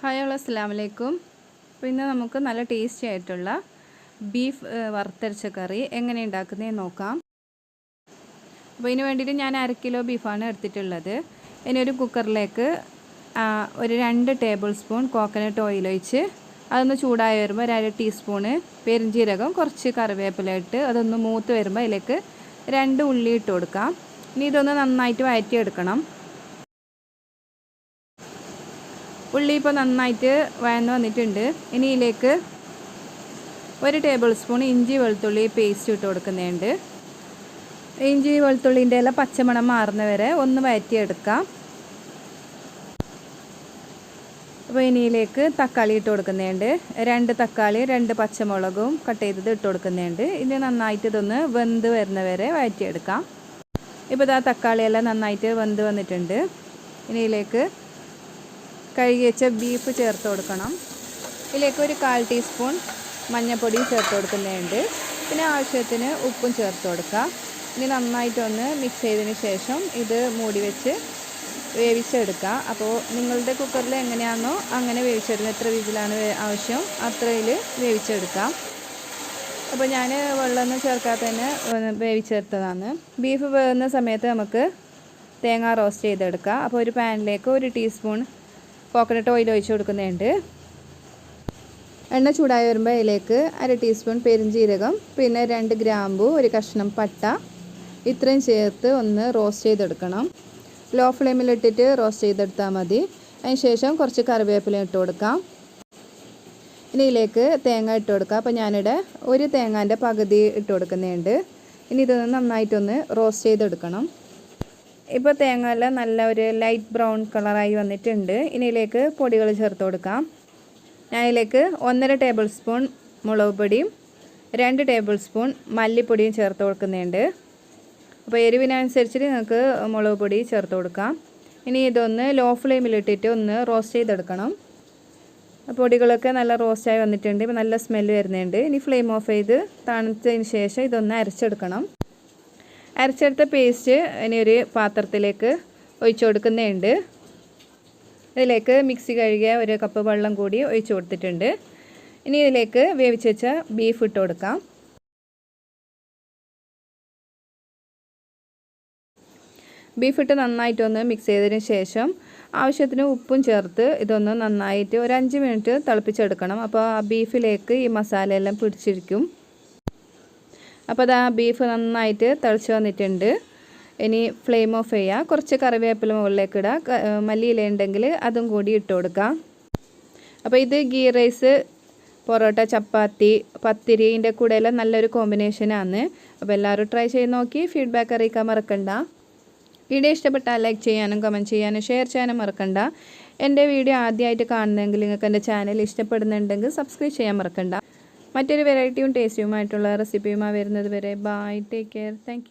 Hi hello അസ്സാം വലൈക്കും അപ്പോൾ ഇന്ന് നമുക്ക് നല്ല ടേസ്റ്റി ആയിട്ടുള്ള ബീഫ് വറുത്തരച്ച കറി എങ്ങനെ ഉണ്ടാക്കുന്നതെന്ന് നോക്കാം. അപ്പോൾ ഇതിന് വേണ്ടിയിട്ട് ഞാൻ അര കിലോ ബീഫാണ് എടുത്തിട്ടുള്ളത്. ഇനി ഒരു കുക്കറിലേക്ക് ഒരു രണ്ട് ടേബിൾ സ്പൂൺ കോക്കനട്ട് ഓയിൽ ഒഴിച്ച് അതൊന്ന് ചൂടായി വരുമ്പോൾ ഒരു അര ടീസ്പൂണ് പെരിഞ്ചീരകം കുറച്ച് കറിവേപ്പില ഇട്ട് അതൊന്ന് മൂത്ത് വരുമ്പോൾ അതിലേക്ക് രണ്ട് ഉള്ളി ഇട്ട് കൊടുക്കാം. ഇനി ഇതൊന്ന് നന്നായിട്ട് വഴറ്റിയെടുക്കണം. ഉള്ളി ഇപ്പോൾ നന്നായിട്ട് വഴന്ന് വന്നിട്ടുണ്ട്. ഇനി ഇതിലേക്ക് ഒരു ടേബിൾ സ്പൂൺ ഇഞ്ചി വെളുത്തുള്ളി പേസ്റ്റ് ഇട്ട് കൊടുക്കുന്നുണ്ട്. ഇഞ്ചി വെളുത്തുള്ളിന്റെ എല്ലാം പച്ചമണം മാറുന്ന വരെ ഒന്ന് വഴറ്റിയെടുക്കാം. അപ്പോൾ ഇനിയിലേക്ക് തക്കാളി ഇട്ട് കൊടുക്കുന്നുണ്ട്. രണ്ട് തക്കാളി രണ്ട് പച്ചമുളകും കട്ട് ചെയ്തത് ഇട്ട് കൊടുക്കുന്നുണ്ട്. ഇത് നന്നായിട്ട് ഇതൊന്ന് വെന്ത് വരുന്ന വരെ ഇപ്പോൾ ഇതാ തക്കാളിയെല്ലാം നന്നായിട്ട് വെന്ത് വന്നിട്ടുണ്ട്. ഇനിയിലേക്ക് കഴുകി വെച്ച ബീഫ് ചേർത്ത് കൊടുക്കണം. ഇതിലേക്ക് ഒരു കാൽ ടീസ്പൂൺ മഞ്ഞൾപ്പൊടി ചേർത്ത് കൊടുക്കുന്നുണ്ട് പിന്നെ ആവശ്യത്തിന് ഉപ്പും ചേർത്ത് കൊടുക്കുക. ഇനി നന്നായിട്ടൊന്ന് മിക്സ് ചെയ്തതിന് ശേഷം ഇത് മൂടി വെച്ച് വേവിച്ചെടുക്കുക. അപ്പോൾ നിങ്ങളുടെ കുക്കറിൽ എങ്ങനെയാണോ അങ്ങനെ വേവിച്ചെടുക്കുക. എത്ര വിജിലാണ് ആവശ്യം അത്രയിൽ വേവിച്ചെടുക്കാം അപ്പോൾ ഞാൻ വെള്ളമൊന്നും ചേർക്കാതെ തന്നെ വേവിച്ചെടുത്തതാണ്. ബീഫ് വേകുന്ന സമയത്ത് നമുക്ക് തേങ്ങ റോസ്റ്റ് ചെയ്തെടുക്കാം അപ്പോൾ ഒരു പാനിലേക്ക് ഒരു ടീസ്പൂൺ കോക്കനട്ട് ഓയിൽ ഒഴിച്ച് കൊടുക്കുന്നുണ്ട് എണ്ണ ചൂടായി വരുമ്പോൾ അതിലേക്ക് അര ടീസ്പൂൺ പെരുംജീരകം പിന്നെ രണ്ട് ഗ്രാമ്പു ഒരു കഷ്ണം പട്ട ഇത്രയും ചേർത്ത് ഒന്ന് റോസ്റ്റ് ചെയ്തെടുക്കണം. ലോ ഫ്ലെയിമിലിട്ടിട്ട് റോസ്റ്റ് ചെയ്തെടുത്താൽ മതി. അതിന് ശേഷം കുറച്ച് കറിവേപ്പില ഇട്ട് കൊടുക്കാം. ഇനി ഇതിലേക്ക് തേങ്ങ ഇട്ട് കൊടുക്കാം. അപ്പോൾ ഞാനിവിടെ ഒരു തേങ്ങാന്റെ പകുതി ഇട്ട് കൊടുക്കുന്നുണ്ട് ഇനി ഇതൊന്ന് നന്നായിട്ടൊന്ന് റോസ്റ്റ് ചെയ്തെടുക്കണം. ഇപ്പോൾ തേങ്ങ എല്ലാം നല്ല ഒരു ലൈറ്റ് ബ്രൗൺ കളറായി വന്നിട്ടുണ്ട്. ഇനിയിലേക്ക് പൊടികൾ ചേർത്ത് കൊടുക്കാം. ഞാൻ ഇതിലേക്ക് ഒന്നര ടേബിൾ സ്പൂൺ മുളക് പൊടിയും രണ്ട് ടേബിൾ സ്പൂൺ മല്ലിപ്പൊടിയും ചേർത്ത് കൊടുക്കുന്നുണ്ട്. അപ്പോൾ എരിവിനനുസരിച്ച് നിങ്ങൾക്ക് മുളക് പൊടി ചേർത്ത് കൊടുക്കാം. ഇനി ഇതൊന്ന് ലോ ഫ്ലെയിമിലിട്ടിട്ട് ഒന്ന് റോസ്റ്റ് ചെയ്തെടുക്കണം. പൊടികളൊക്കെ നല്ല റോസ്റ്റായി വന്നിട്ടുണ്ട്. ഇപ്പോൾ നല്ല സ്മെല്ല് വരുന്നുണ്ട്. ഇനി ഫ്ലെയിം ഓഫ് ചെയ്ത് തണുത്തതിന് ശേഷം ഇതൊന്ന് അരച്ചെടുക്കണം. അരച്ചെടുത്ത പേസ്റ്റ് ഇനി ഒരു പാത്രത്തിലേക്ക് ഒഴിച്ചു കൊടുക്കുന്നുണ്ട് ഇതിലേക്ക് മിക്സി കഴുകിയ ഒരു കപ്പ് വെള്ളം കൂടി ഒഴിച്ചു കൊടുത്തിട്ടുണ്ട്. ഇനി ഇതിലേക്ക് വേവിച്ച് വെച്ച ബീഫ് ഇട്ട് കൊടുക്കാം. ബീഫ് ഇട്ട് നന്നായിട്ടൊന്ന് മിക്സ് ചെയ്തതിന് ശേഷം ആവശ്യത്തിന് ഉപ്പും ചേർത്ത് ഇതൊന്ന് നന്നായിട്ട് ഒരു അഞ്ച് മിനിറ്റ് തിളപ്പിച്ചെടുക്കണം. അപ്പോൾ ആ ബീഫിലേക്ക് ഈ മസാലയെല്ലാം പിടിച്ചിരിക്കും. അപ്പോൾ അത് ബീഫ് നന്നായിട്ട് തിളച്ച് വന്നിട്ടുണ്ട്. ഇനി ഫ്ലെയിം ഓഫ് ചെയ്യുക കുറച്ച് കറിവേപ്പില മുകളിലേക്ക് ഇടുക മല്ലിയില ഉണ്ടെങ്കിൽ അതും കൂടി ഇട്ട് കൊടുക്കാം. അപ്പോൾ ഇത് ഗീ റൈസ് പൊറോട്ട ചപ്പാത്തി പത്തിരിന്റെ കൂടെയെല്ലാം നല്ലൊരു കോമ്പിനേഷനാണ് അപ്പോൾ എല്ലാവരും ട്രൈ ചെയ്ത് നോക്കി. ഫീഡ്ബാക്ക് അറിയിക്കാൻ മറക്കണ്ട. വീഡിയോ ഇഷ്ടപ്പെട്ടാൽ ലൈക്ക് ചെയ്യാനും കമന്റ് ചെയ്യാനും ഷെയർ ചെയ്യാനും മറക്കണ്ട. എന്റെ വീഡിയോ ആദ്യമായിട്ട് കാണുന്നെങ്കിൽ നിങ്ങൾക്ക് എന്റെ ചാനൽ ഇഷ്ടപ്പെടുന്നുണ്ടെങ്കിൽ സബ്സ്ക്രൈബ് ചെയ്യാൻ മറക്കണ്ട. മറ്റൊരു വെറൈറ്റിയും ടേസ്റ്റിയുമായിട്ടുള്ള റെസിപ്പിയുമായി വരുന്നത് വരെ ബൈ ടേക്ക് കെയർ താങ്ക്